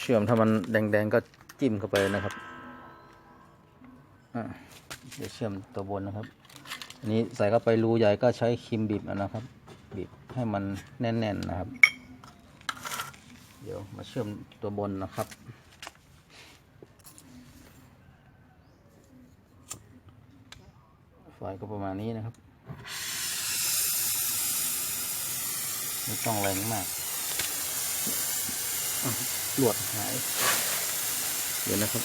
เชื่อมถ้ามันแดงๆก็จิ้มเข้าไปนะครับเดี๋ยวเชื่อมตัวบนนะครับอันนี้ใส่เข้าไปรูใหญ่ก็ใช้ครีมบีบนะครับ บีบให้มันแน่นๆนะครับ เดี๋ยวมาเชื่อมตัวบนนะครับไฟก็ประมาณนี้นะครับไม่ต้องแรงมาก อะลวดหาย เดี๋ยวนะครับ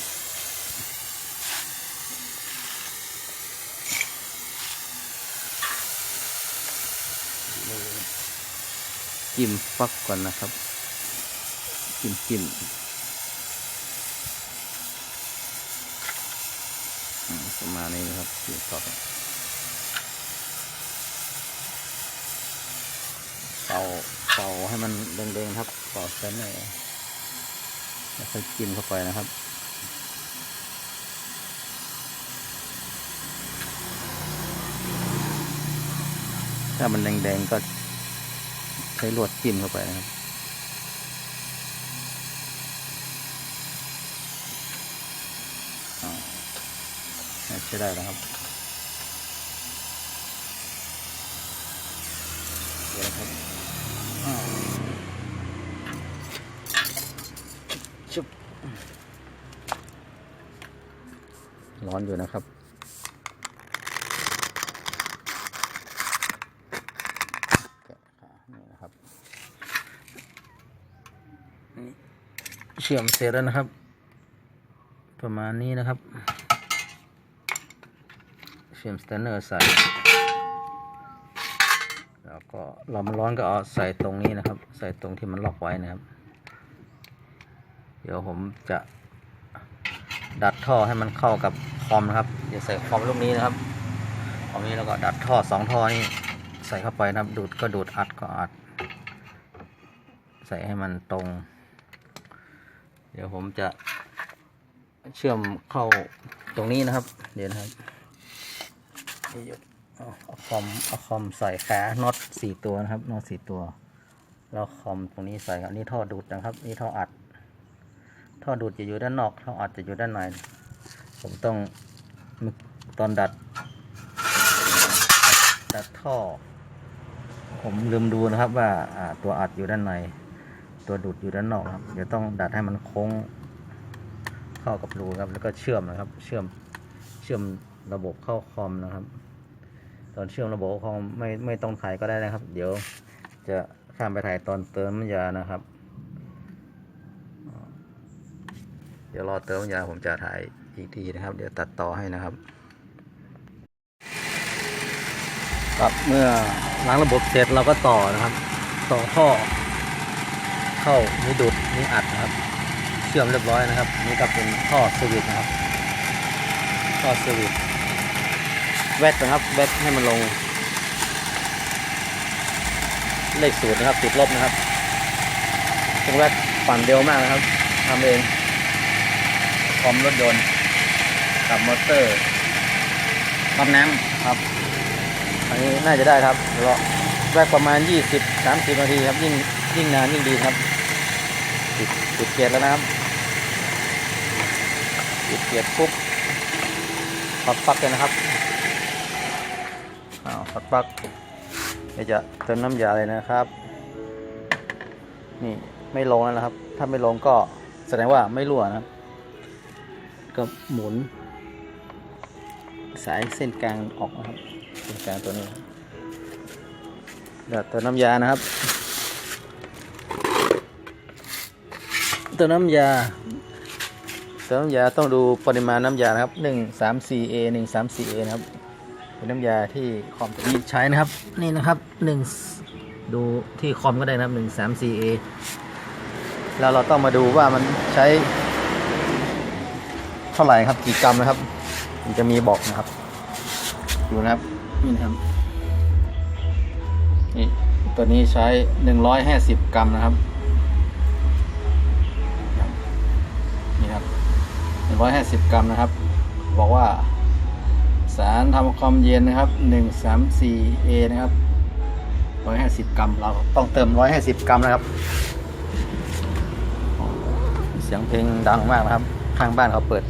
จิ้มฟักก่อนนะครับ จิ้มจิ้มอืมประมาณนี้นะครับจิ้มฟักเป่าเป่าให้มันแดงๆครับเป่าเส้นหน่อย แล้วค่อยจิ้มเข้าไปนะครับถ้ามันแดงๆก็ใช้ลวดจิ้มเข้าไปนะครับ ใช้ได้แล้วครับเดี๋ยวนะครับอ่าชุบ ร้อนอยู่นะครับ นี่นะครับ เชื่อมเสร็จแล้วนะครับ ประมาณนี้นะครับ เชื่อมสแตนเนอร์ใส่ แล้วก็เรามันร้อนก็เอาใส่ตรงนี้นะครับ ใส่ตรงที่มันล็อกไว้นะครับ เดี๋ยวผมจะดัดท่อให้มันเข้ากับ คอมนะครับอย่าใส่คอมลูกนี้นะครับคอมนี้แล้วก็ดัดท่อสองท่อนี้ใส่เข้าไปนะครับ ดูดก็ดูดอัดก็อัด ใส่ให้มันตรง เดี๋ยวผมจะเชื่อมเข้าตรงนี้นะครับ เดี๋ยวนะครับเดี๋ยวเอาเอาคอมเอาคอมใส่ขาน็อตสี่ตัวนะครับน็อตสี่ตัว แล้วคอมตรงนี้ใส่ครับนี่ท่อดูดนะครับ นี่ท่ออัด ท่อดูดจะอยู่ด้านนอก ท่ออัดจะอยู่ด้านใน ผมต้องตอนดัด ดัดท่อ ผมลืมดูนะครับว่าตัวอัดอยู่ด้านใน ตัวดูดอยู่ด้านนอกครับ เดี๋ยวต้องดัดให้มันโค้งเข้ากับรูครับ แล้วก็เชื่อมนะครับ เชื่อมเชื่อมระบบเข้าคอมนะครับ ตอนเชื่อมระบบคอมไม่ไม่ต้องถ่ายก็ได้นะครับ เดี๋ยวจะข้ามไปถ่ายตอนเติมยานะครับ เดี๋ยวรอเติมยาผมจะถ่าย อีกทีนะครับ เดี๋ยวตัดต่อให้นะครับครับเมื่อล้างระบบเสร็จเราก็ต่อนะครับ ต่อท่อ เข้านี่ดูดนี่อัดนะครับ เชื่อมเรียบร้อยนะครับ นี่ก็เป็นท่อสวิตนะครับท่อสวิตแวดนะครับแวดให้มันลง เลขสูตรนะครับติดลบนะครับตรงแวดปั่นเร็วมากนะครับทำเองคอมรถยนต์ กับมอเตอร์ปั๊มน้ำครับ อันนี้น่าจะได้ครับรอแรกประมาณ 20 30 นาทีครับ ยิ่งยิ่งนานยิ่งดีครับปิดปิดเกียร์แล้วนะครับปิดเกียร์ปุ๊บปัดปลักเลยนะครับอ้าวปัดปลักเดี๋ยวจะเติมน้ำยาเลยนะครับ นี่ไม่ลงแล้วนะครับ ถ้าไม่ลงก็แสดงว่าไม่รั่วนะครับ ก็หมุน สายเส้นกลางออกนะครับเส้นกลางตัวนี้เดี๋ยวตัวน้ำยานะครับ ตัวน้ำยา ตัวน้ำยาต้องดูปริมาณน้ำยานะครับหนึ่งสามสี่เอหนึ่งสามสี่เอนะครับเป็นน้ำยาที่คอมที่ใช้นะครับ นี่นะครับหนึ่งดูที่คอมก็ได้นะครับหนึ่งสามสี่เอแล้วเราต้องมาดูว่ามันใช้เท่าไหร่ครับกี่กรัมนะครับ มันจะมีบอกนะครับ ดูนะครับ นี่นะครับ นี่ตัวนี้ใช้หนึ่งร้อยห้าสิบกรัมนะครับ นี่ครับหนึ่งร้อยห้าสิบกรัมนะครับ บอกว่า สารทำความเย็นนะครับหนึ่งสามสี่เอนะครับร้อยห้าสิบกรัม เราต้องเติมร้อยห้าสิบกรัมนะครับ เสียงเพลงดังมากนะครับ ข้างบ้านเขาเปิด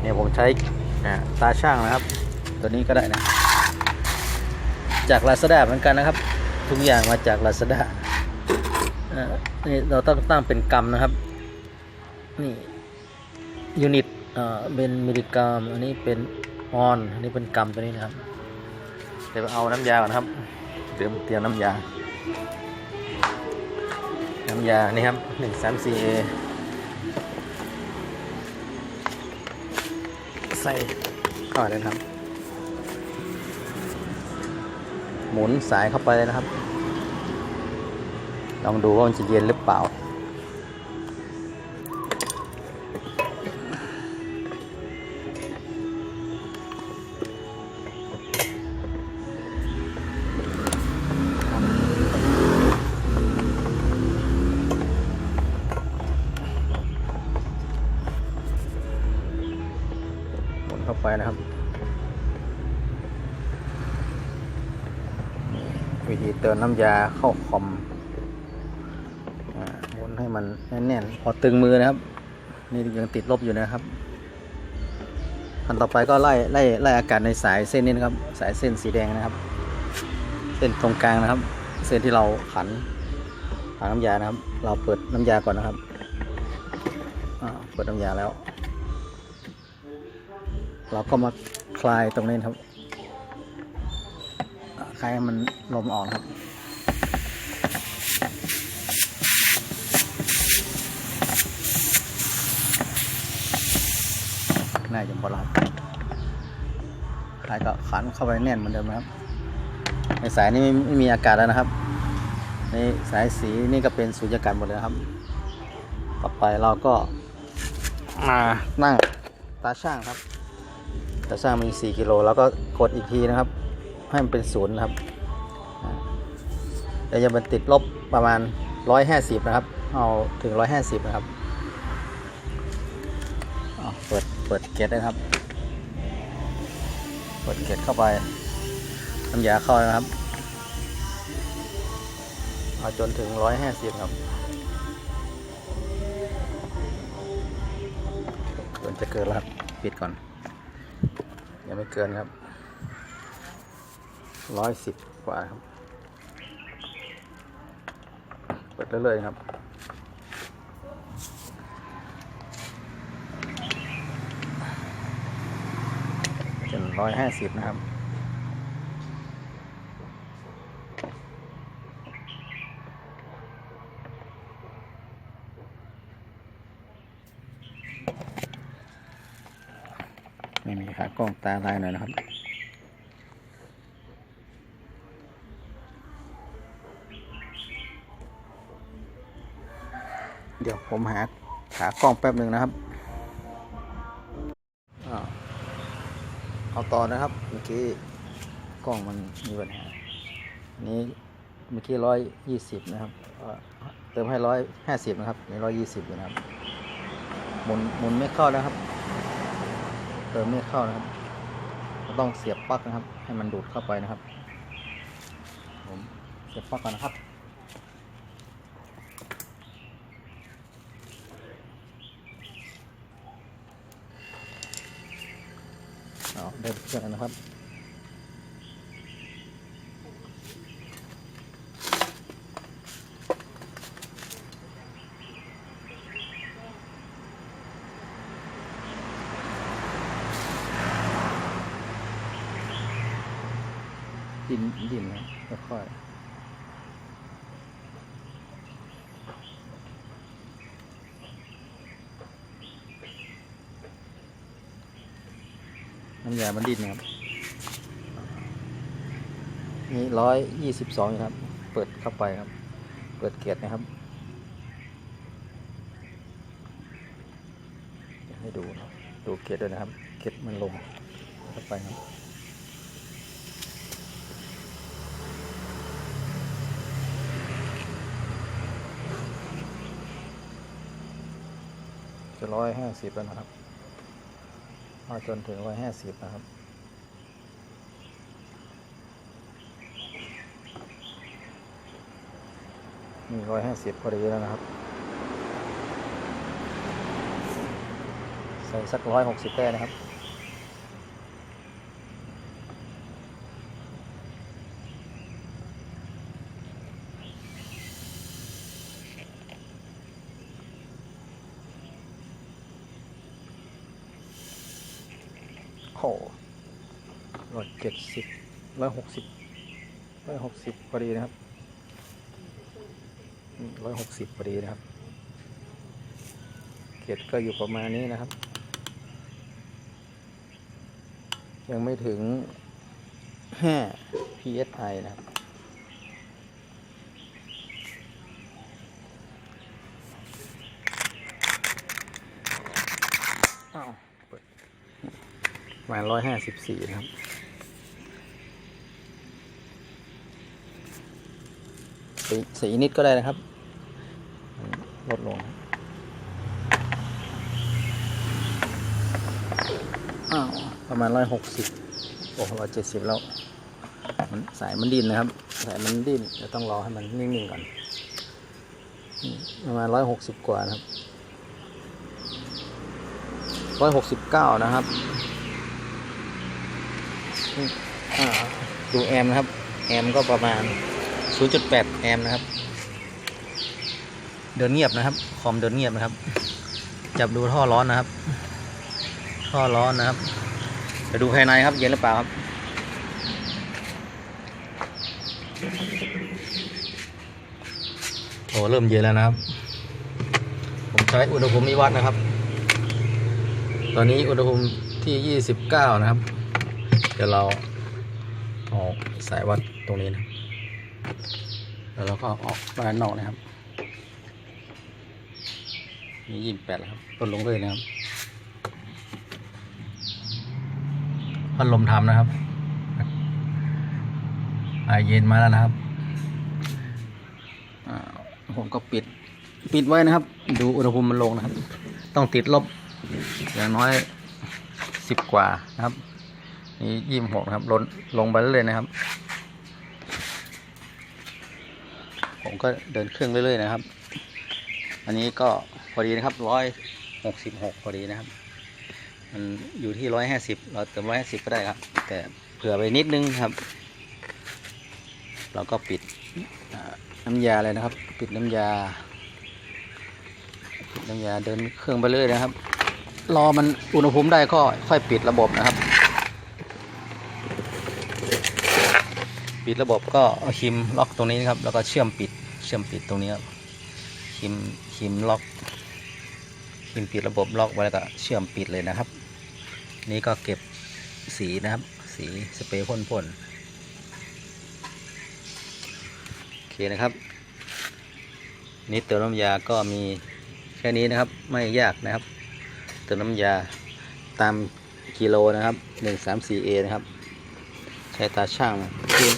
เนี่ยผมใช้ตาช่างนะครับ ตัวนี้ก็ได้นะ จากลาซาด้าเหมือนกันนะครับ ทุกอย่างมาจากลาซาด้านี่เราต้องตั้งเป็นกรัมนะครับ นี่ยูนิตเอ่อเป็นมิลลิกรัม อันนี้เป็นออน อันนี้เป็นกรัมตัวนี้นะครับ เดี๋ยวเอาน้ำยาก่อนครับ เตรียมเตรียมน้ำยา น้ำยา นี่ครับหนึ่งสามสี่ ใส่เข้าไปเลยครับ หมุนสายเข้าไปเลยนะครับ ลองดูว่ามันจะเย็นหรือเปล่า ไปนะครับ วิธีเติมน้ำยาเข้าคอมอ่าหมุนให้มันแน่นๆ พอตึงมือนะครับ นี่ยังติดลบอยู่นะครับขั้นต่อไปก็ไล่ไล่ไล่อากาศในสายเส้นนี้นะครับ สายเส้นสีแดงนะครับ เส้นตรงกลางนะครับ เส้นที่เราขันขันน้ำยานะครับ เราเปิดน้ำยาก่อนนะครับเปิดน้ำยาแล้ว เราก็มาคลายตรงนี้ครับ คลายให้มันลมออกนครับน่าจะพอล้วครับคลายก็ขันเข้าไปแน่นเหมือนเดิมครับ ในสายนี้ไม่มีอากาศแล้วนะครับ ในสายสีนี่ก็เป็นสูญญากาศหมดเลยครับ ต่อไปเราก็มานั่งตาช่างครับ ตาช่างมี4กิโลแล้วก็กดอีกทีนะครับ ให้มันเป็นศูนย์นะครับอ่าเดี๋ยวจะมันติดลบประมาณ 150 นะครับ เอาถึง 150 นะครับอ้าวเปิดเปิดเกตนะครับ เปิดเกตเข้าไปน้ำยาเข้านะครับ เอาจนถึง 150 ครับเกินจะเกินแล้วครับปิดก่อน ยังไม่เกินครับ ร้อยสิบกว่าครับเปิดเรื่อยๆครับ เป็นร้อยห้าสิบนะครับ ไม่มีขา กล้องตาลายหน่อยนะครับ เดี๋ยวผมหาขากล้องแป๊บหนึ่งนะครับเอาต่อนะครับ เมื่อกี้กล้องมันมีปัญหานี้เมื่อกี้ร้อยยี่สิบนะครับเติมให้ร้อยห้าสิบนะครับนี่ร้อยยี่สิบอยู่นะครับหมุนหมุนไม่เข้านะครับ เติมไม่เข้านะครับต้องเสียบปลั๊กนะครับ ให้มันดูดเข้าไปนะครับ ผมเสียบปลั๊กก่อนนะครับเอาได้เครื่องนะครับ ดินดินนะค่อยน้ำยามันดินนะครับนี่ร้อยยี่สิบสองครับ เปิดเข้าไปครับ เปิดเกียรนะครับ ให้ดูนะดูเกียรด้วยนะครับ เกียรมันลงเข้าไปครับ จะร้อยห้าสิบแล้วนะครับมาจนถึงร้อยห้าสิบนะครับ นี่ร้อยห้าสิบพอดีแล้วนะครับ ใส่สักร้อยหกสิบแต้นะครับ ร้อยหกสิบร้อยหกสิบพอดีนะครับร้อยหกสิบพอดีนะครับ เกรดก็อยู่ประมาณนี้นะครับ ยังไม่ถึง5 psi นะครับอ้าวเปิดประมาณร้อยห้าสิบสี่นะครับ สีสีนิดก็ได้นะครับ ลดลงประมาณร้อยหกสิบโอ้ร้อยเจ็ดสิบแล้วมันสายมันดิ้นนะครับ สายมันดิ้นจะต้องรอให้มันนิ่งๆก่อน ประมาณร้อยหกสิบกว่านะครับร้อยหกสิบเก้านะครับดูแอมนะครับ แอมก็ประมาณ 0.8 แอมนะครับ เดินเงียบนะครับ คอมเดินเงียบนะครับ จับดูท่อร้อนนะครับ ท่อร้อนนะครับจะดูภายในครับ เย็นหรือเปล่าครับ โอ้เริ่มเย็นแล้วนะครับ ผมใช้อุณหภูมินิวัดนะครับ ตอนนี้อุณหภูมิที่ 29 นะครับ เดี๋ยวเราออกสายวัดตรงนี้นะ แล้วเราก็ออกด้านนอกนะครับนี่ยี่สิบแปดแล้วครับลดลงเลยนะครับพัดลมทำนะครับไอเย็นมาแล้วนะครับอ่าผมก็ปิดปิดไว้นะครับ ดูอุณหภูมิมันลงนะครับ ต้องติดลบอย่างน้อยสิบกว่านะครับนี่ยี่สิบหกนะครับลงลงไปเรื่อยๆนะครับ ผมก็เดินเครื่องเรื่อยๆนะครับ อันนี้ก็พอดีนะครับร้อยหกสิบหกพอดีนะครับ มันอยู่ที่ร้อยห้าสิบเราเติมร้อยห้าสิบก็ได้ครับ แต่เผื่อไปนิดนึงครับ เราก็ปิดน้ำยาเลยนะครับ ปิดน้ำยาปิดน้ำยาเดินเครื่องไปเรื่อยนะครับ รอมันอุณหภูมิได้ก็ค่อยปิดระบบนะครับ ปิดระบบก็คิมล็อกตรงนี้นะครับ แล้วก็เชื่อมปิดเชื่อมปิดตรงนี้ครับคิมคิมล็อกคิมปิดระบบล็อกไว้แล้วก็เชื่อมปิดเลยนะครับ นี่ก็เก็บสีนะครับ สีสเปรย์พ่นๆโอเคนะครับ นี่เติมน้ำยาก็มีแค่นี้นะครับไม่ยากนะครับ เติมน้ำยาตามกิโลนะครับ 134A นะครับ ใช้ตาช่างที่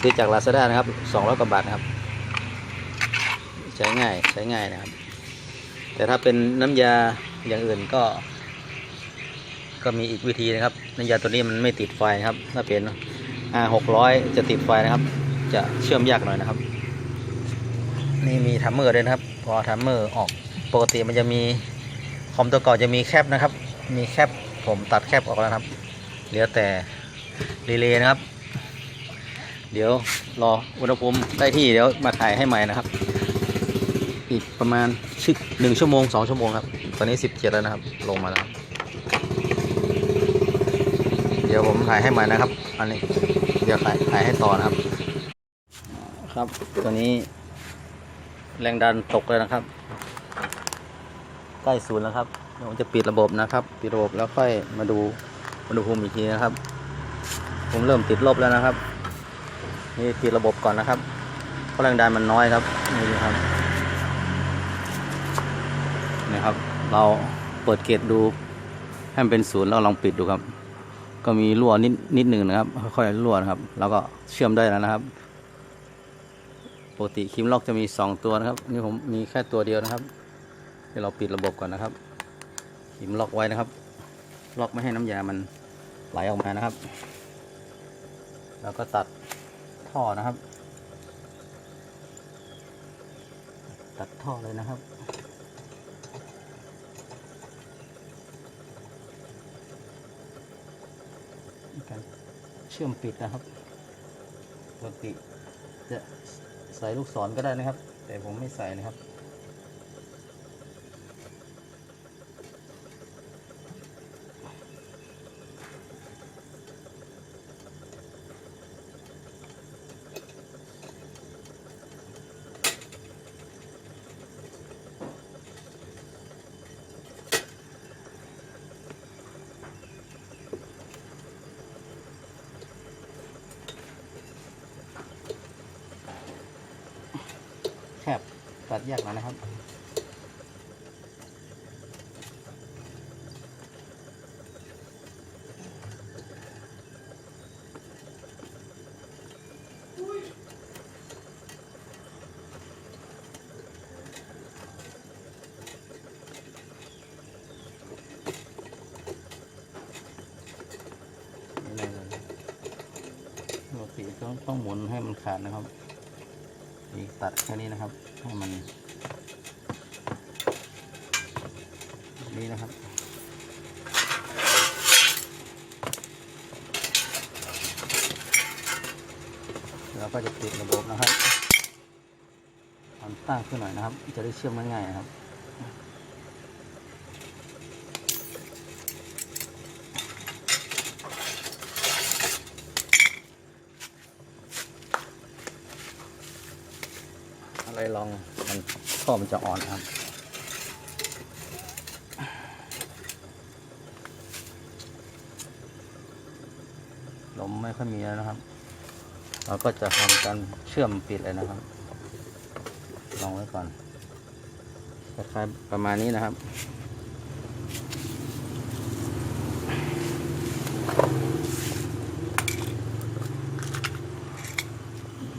ซื้อจาก Lazada นะครับ200กว่าบาทนะครับ ใช้ง่ายใช้ง่ายนะครับ แต่ถ้าเป็นน้ำยาอย่างอื่นก็ ก็มีอีกวิธีนะครับ น้ำยาตัวนี้มันไม่ติดไฟนะครับ ถ้าเป็น R600 จะติดไฟนะครับ จะเชื่อมยากหน่อยนะครับ นี่มีทัมเมอร์ด้วยนะครับ พอทัมเมอร์ออกปกติมันจะมีคอมตัวเก่าจะมีแคปนะครับ มีแคปผมตัดแคปออกแล้วครับ เหลือแต่รีเลย์นะครับ เดี๋ยวรออุณหภูมิได้ที่เดี๋ยวมาถ่ายให้ใหม่นะครับ อีกประมาณชิหนึ่งชั่วโมงสองชั่วโมงครับ ตอนนี้สิบเจ็ดแล้วนะครับ ลงมาแล้ว เดี๋ยวผมถ่ายให้ใหม่นะครับ อันนี้ เดี๋ยวถ่ายถ่ายให้ต่อนะครับ ครับตัวนี้ แรงดันตกเลยนะครับ ใกล้ศูนย์แล้วครับเดี๋ยวผมจะปิดระบบนะครับ ปิดระบบแล้วค่อยมาดูอุณหภูมิอีกทีนะครับ ผมเริ่มติดลบแล้วนะครับ นี่ปิดระบบก่อนนะครับเพราะแรงดันมันน้อยครับนี่ครับนะครับ เราเปิดเกตดูให้มันเป็นศูนย์แล้วลองปิดดูครับ ก็มีรั่วนิดนิดหนึ่งนะครับ ค่อยๆรั่วนะครับ แล้วก็เชื่อมได้แล้วนะครับปกติคิมล็อกจะมีสองตัวนะครับ นี่ผมมีแค่ตัวเดียวนะครับ เดี๋ยวเราปิดระบบก่อนนะครับ คิมล็อกไว้นะครับ ล็อกไม่ให้น้ำยามันไหลออกมานะครับ แล้วก็ตัด ท่อนะครับ ตัดท่อเลยนะครับ การเชื่อมปิดนะครับปกติจะใส่ลูกศรก็ได้นะครับ แต่ผมไม่ใส่นะครับ แยกหน่อยนะครับปกติต้องต้องหมุนให้มันขาดนะครับ ตัดแค่นี้นะครับ ให้มันแบบนี้นะครับ แล้วก็จะปิดระบบนะครับทำ ตั้งขึ้นหน่อยนะครับ จะได้เชื่อมง่ายๆนะครับอะไรลองมันข้อมันจะอ่อนครับลมไม่ค่อยมีแล้วนะครับ เราก็จะทำการเชื่อมปิดเลยนะครับ ลองไว้ก่อนคล้ายๆประมาณนี้นะครับ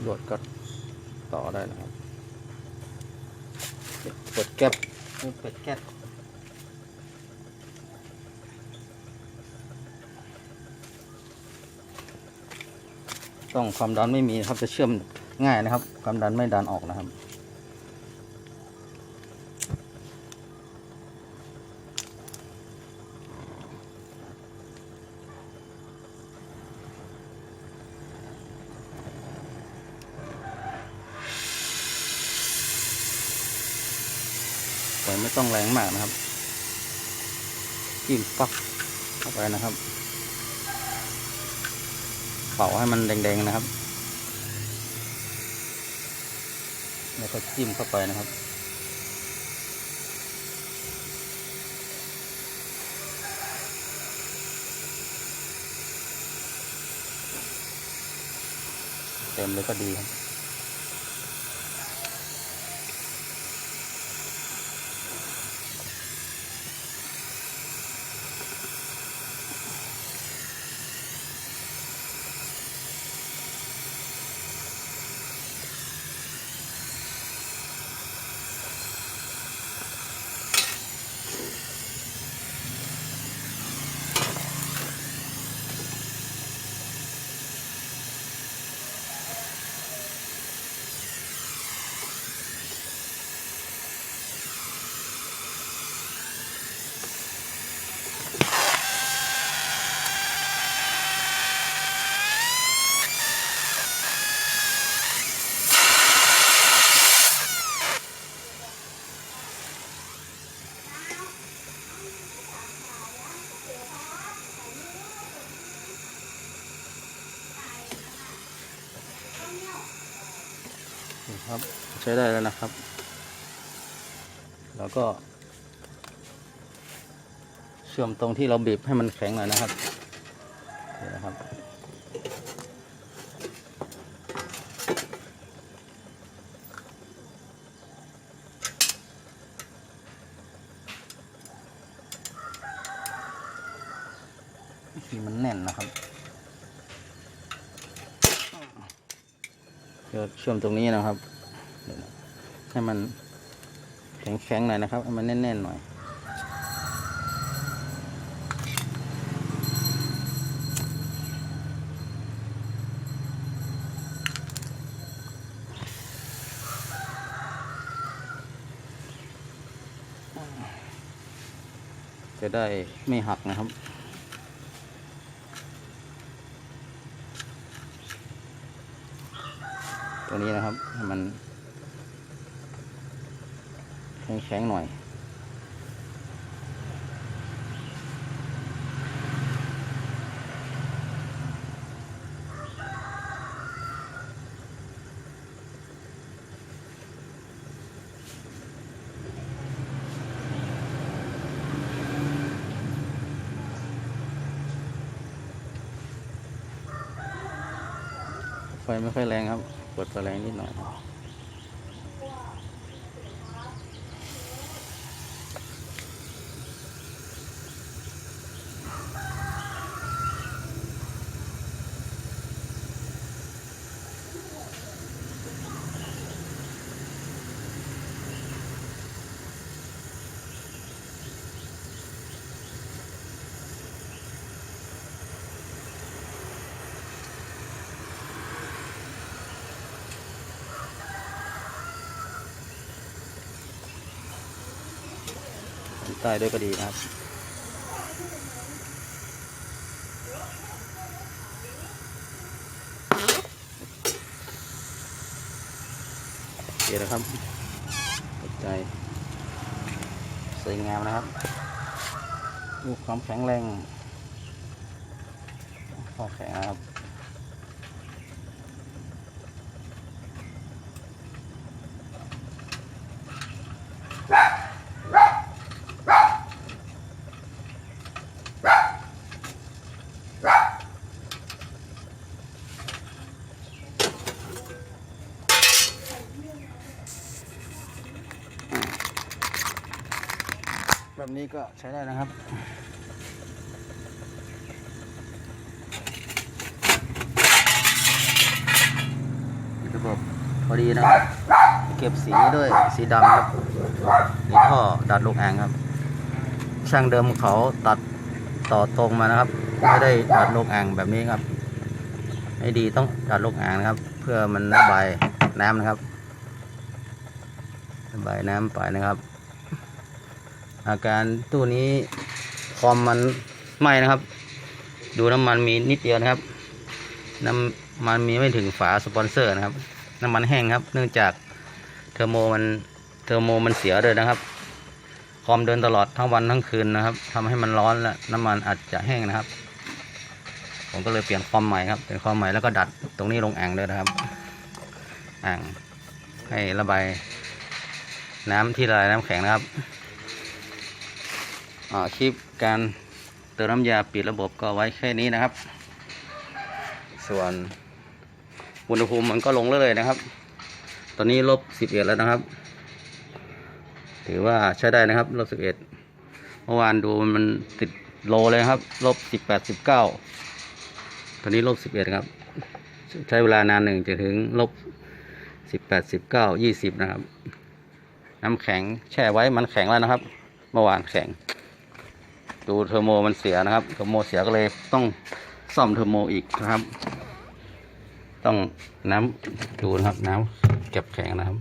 หยดก็ต่อได้นะครับเปิดแก๊บเปิดแก๊บต้องความดันไม่มีนะครับจะเชื่อมง่ายนะครับ ความดันไม่ดันออกนะครับ ไม่ต้องแรงมากนะครับจิ้มปักเข้าไปนะครับ เป่าให้มันแดงๆนะครับ แล้วก็จิ้มเข้าไปนะครับเต็มเลยก็ดีครับ ใช้ได้แล้วนะครับ แล้วก็ เชื่อมตรงที่เราบีบให้มันแข็งหน่อยนะครับนี่นะครับทีมันแน่นนะครับเดี๋ยวเชื่อมตรงนี้นะครับ ให้มันแข็งๆหน่อยนะครับให้มันแน่นๆหน่อยจะได้ไม่หักนะครับ ตัวนี้นะครับให้มัน แข็งๆหน่อย ไฟไม่ค่อยแรงครับ เปิดไฟแรงนิดหน่อย ใต้ด้วยก็ดีนะครับ โอเคนะครับตกใจสวยงามนะครับมีความแข็งแรงพอแข็งนะครับ แบบนี้ก็ใช้ได้นะครับระบบพอดีนะครับ เก็บสีด้วยสีดำครับนี่ท่อดัดลูกแองครับ ช่างเดิมเขาตัดต่อตรงมานะครับ ไม่ได้ดัดลูกแองแบบนี้ครับให้ดีต้องดัดลูกแองนะครับ เพื่อมันระบายน้ำนะครับระบายน้ำไปนะครับ อาการตู้นี้คอมมันไหม้นะครับ ดูน้ำมันมีนิดเดียวนะครับ น้ำมันมีไม่ถึงฝาสปอนเซอร์นะครับ น้ำมันแห้งครับ เนื่องจากเทอร์โมมันเทอร์โมมันเสียเลยนะครับ คอมเดินตลอดทั้งวันทั้งคืนนะครับทำให้มันร้อนและน้ำมันอาจจะแห้งนะครับ ผมก็เลยเปลี่ยนคอมใหม่ครับเป็นคอมใหม่แล้วก็ดัดตรงนี้ลงอ่างเลยนะครับอ่างให้ระบายน้ำที่ละลายน้ำแข็งนะครับ คลิปการเติมน้ำยาปิดระบบก็ไว้แค่นี้นะครับ ส่วนอุณหภูมิมันก็ลงเรื่อยๆนะครับ ตอนนี้ลบสิบเอ็ดแล้วนะครับ ถือว่าใช้ได้นะครับลบสิบเอ็ดเมื่อวานดูมันติดโลเลยครับลบสิบแปดสิบเก้าตอนนี้ลบสิบเอ็ดครับ ใช้เวลานานหนึ่งจะถึงลบสิบแปดสิบเก้ายี่สิบนะครับ น้ำแข็งแช่ไว้มันแข็งแล้วนะครับ เมื่อวานแข็ง ดูเทอร์โมมันเสียนะครับเทอร์โมเสียก็เลยต้องซ่อมเทอร์โมอีกนะครับ ต้องน้ำดูนะครับน้ำเก็บแข็งนะครับ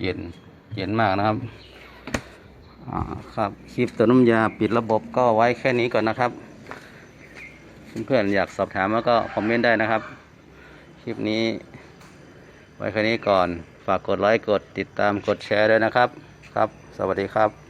เย็นเย็นมากนะครับครับคลิปติมน้ำยาปิดระบบก็ไว้แค่นี้ก่อนนะครับ เพื่อนๆอยากสอบถามแล้วก็คอมเมนต์ได้นะครับ คลิปนี้ ไว้แค่นี้ก่อน ฝากกดไลค์กดติดตามกดแชร์ด้วยนะครับ ครับ สวัสดีครับ